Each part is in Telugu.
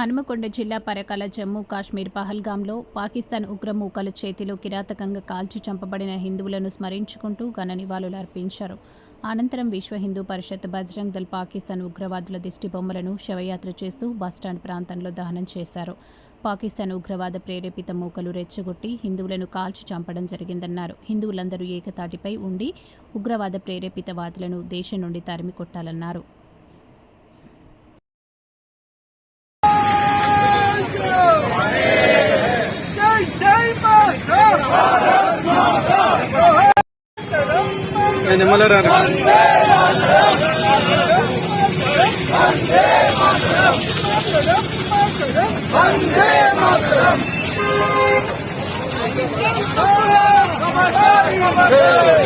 హనుమకొండ జిల్లా పరకాల జమ్మూ కాశ్మీర్ పహల్గాంలో పాకిస్తాన్ ఉగ్రమూకల చేతిలో కిరాతకంగా కాల్చి చంపబడిన హిందువులను స్మరించుకుంటూ ఘన నివాళులు అర్పించారు. అనంతరం విశ్వ హిందూ పరిషత్ బజరంగ్ దళ్ పాకిస్తాన్ ఉగ్రవాదుల దిష్టి బొమ్మలను శవయాత్ర చేస్తూ బస్టాండ్ ప్రాంతంలో దహనం చేశారు. పాకిస్తాన్ ఉగ్రవాద ప్రేరేపిత మూకలు రెచ్చగొట్టి హిందువులను కాల్చి చంపడం జరిగిందన్నారు. హిందువులందరూ ఏకతాటిపై ఉండి ఉగ్రవాద ప్రేరేపిత వాదులను దేశం నుండి తరిమి కొట్టాలన్నారు మాతా నిమ్మలరా జై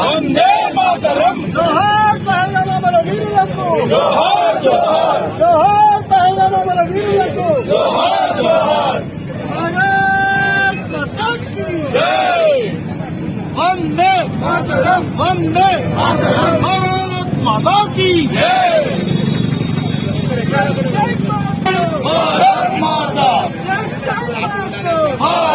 వందే మాతరం జోహార్ పహల్గామ మన వీరులకు జోహార్ జోహార్ జోహార్ పహల్గామ మన వీరులకు జోహార్ జోహార్ భారత్ మాతా కీ జై వందే మాతరం వందే మాతరం భారత్ మాతా కీ జై భారత్ మాతా భారత్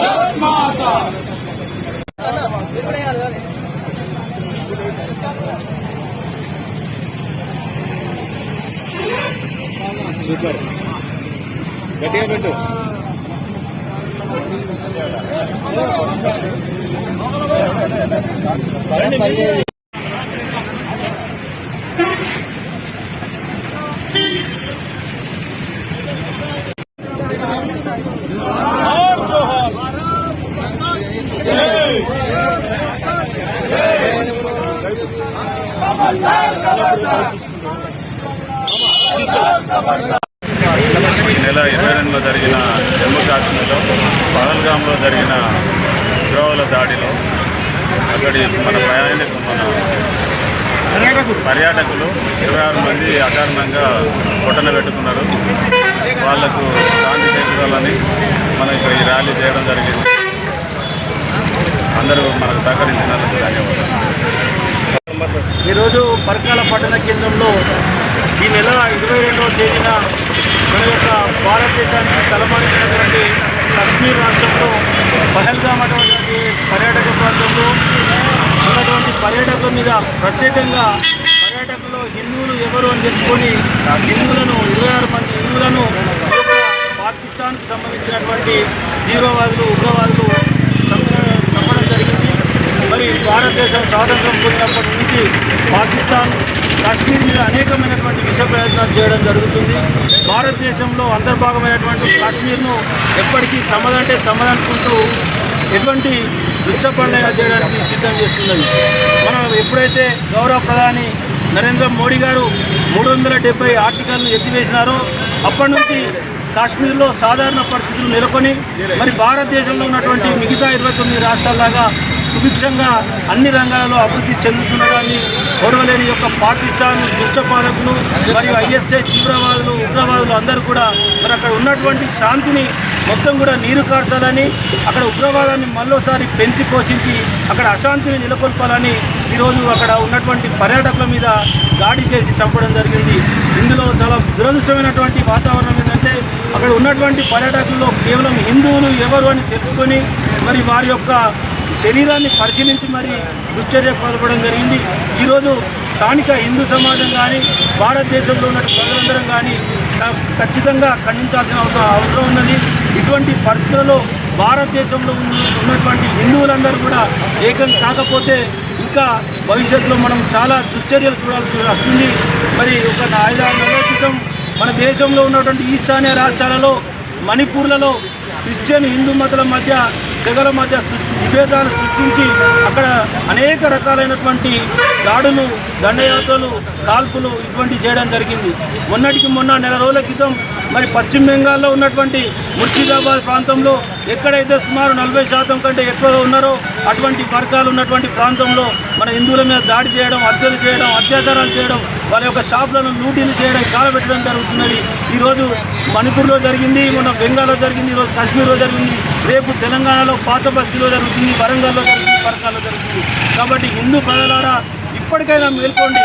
సూపర్ గట్టిగా పెట్టు ఈ నెల ఇరవై రెండులో జరిగిన జమ్మూ కాశ్మీర్లో పహల్గామ్లో జరిగిన ఉగ్రవాదుల దాడిలో అక్కడి మన ప్రయాణికులు మన పర్యాటకులు ఇరవై ఆరు మంది అకారణంగా బొట్టన పెట్టుకున్నారు. వాళ్ళకు శాంతి చేకూరాలని మనం ఇక్కడ ఈ ర్యాలీ చేయడం జరిగింది. అందరూ మనకు సహకరించినందుకు ధన్యవాదాలు. ఈరోజు పరకాల పట్టణ కేంద్రంలో ఈ నెల ఇరవై రెండవ తేదీన మన యొక్క భారతదేశానికి తలమానించినటువంటి కశ్మీర్ రాష్ట్రంలో పహల్గామ్ అటువంటి పర్యాటక ప్రాంతంలో ఉన్నటువంటి పర్యాటకుల మీద ప్రత్యేకంగా పర్యాటకులు హిందువులు ఎవరు అని చెప్పుకొని హిందువులను ఇరవై ఆరు మంది హిందువులను పాకిస్తాన్కి సంబంధించినటువంటి తీవ్రవాదులు ఉగ్రవాదులు చంపడం జరిగింది. మరి భారతదేశం స్వాతంత్రం పొందినప్పటి నుంచి పాకిస్తాన్ కాశ్మీర్ మీద అనేకమైనటువంటి విష ప్రయత్నాలు చేయడం జరుగుతుంది. భారతదేశంలో అంతర్భాగమైనటువంటి కాశ్మీర్ను ఎప్పటికీ తమదంటే తమదనుకుంటూ ఎటువంటి దుష్టపండగా చేయడానికి సిద్ధం చేస్తున్నది. మనం ఎప్పుడైతే గౌరవ ప్రధాని నరేంద్ర మోడీ గారు మూడు వందల డెబ్బై ఆర్టికల్ను ఎత్తివేసినారో అప్పటి నుంచి కాశ్మీర్లో సాధారణ పరిస్థితులు నెలకొని మరి భారతదేశంలో ఉన్నటువంటి మిగతా ఇరవై తొమ్మిది రాష్ట్రాల్లాగా సుభిక్షంగా అన్ని రంగాలలో అభివృద్ధి చెందుతుండడాన్ని ఓర్వలేని యొక్క పాకిస్తాన్ దుష్టపాలకులు మరియు ఐఎస్ఐ తీవ్రవాదులు ఉగ్రవాదులు అందరూ కూడా మరి అక్కడ ఉన్నటువంటి శాంతిని మొత్తం కూడా నీరు కార్చాలని అక్కడ ఉగ్రవాదాన్ని మళ్ళోసారి పెంచి పోషించి అక్కడ అశాంతిని నెలకొల్పాలని ఈరోజు అక్కడ ఉన్నటువంటి పర్యాటకుల మీద దాడి చేసి చంపడం జరిగింది. ఇందులో చాలా దురదృష్టమైనటువంటి వాతావరణం ఏంటంటే అక్కడ ఉన్నటువంటి పర్యాటకుల్లో కేవలం హిందువులు ఎవరు అని తెలుసుకొని మరి వారి యొక్క శరీరాన్ని పరిశీలించి మరి దుశ్చర్య పాల్పడడం జరిగింది. ఈరోజు స్థానిక హిందూ సమాజం కానీ భారతదేశంలో ఉన్న ప్రజలందరం కానీ ఖచ్చితంగా ఖండించాల్సిన అవసరం అవసరం ఉన్నది. ఇటువంటి పరిస్థితులలో భారతదేశంలో ఉన్న- ఉన్నటువంటి హిందువులందరూ కూడా ఏకం కాకపోతే ఇంకా భవిష్యత్తులో మనం చాలా దుశ్చర్యలు చూడాల్సి వస్తుంది. మరి ఒక ఐదారు నెలల క్రితం మన దేశంలో ఉన్నటువంటి ఈశాన్య రాష్ట్రాలలో మణిపూర్లలో క్రిస్టియన్ హిందూ మతాల మధ్య తెగల మధ్య విభేదాలు సృష్టించి అక్కడ అనేక రకాలైనటువంటి దాడులు దండయాత్రలు కాల్పులు ఇటువంటి చేయడం జరిగింది. మొన్నటికి మొన్న నెల రోజుల క్రితం మరి పశ్చిమ బెంగాల్లో ఉన్నటువంటి ముర్షిదాబాద్ ప్రాంతంలో ఎక్కడైతే సుమారు నలభై శాతం కంటే ఎక్కువ ఉన్నారో అటువంటి వర్గాలు ఉన్నటువంటి ప్రాంతంలో మన హిందువుల మీద దాడి చేయడం హత్యలు చేయడం అత్యాచారాలు చేయడం వాళ్ళ యొక్క షాపులను లూటీలు చేయడం కాలబెట్టడం జరుగుతున్నది. ఈరోజు మణిపూర్లో జరిగింది మొన్న బెంగాల్లో జరిగింది ఈరోజు కాశ్మీర్లో జరిగింది రేపు తెలంగాణలో పాత బస్తీలో జరుగుతుంది వరంగల్లో జరుగుతుంది పరకాల్లో జరుగుతుంది. కాబట్టి హిందూ ప్రజలారా ఇప్పటికైనా మేల్కోండి.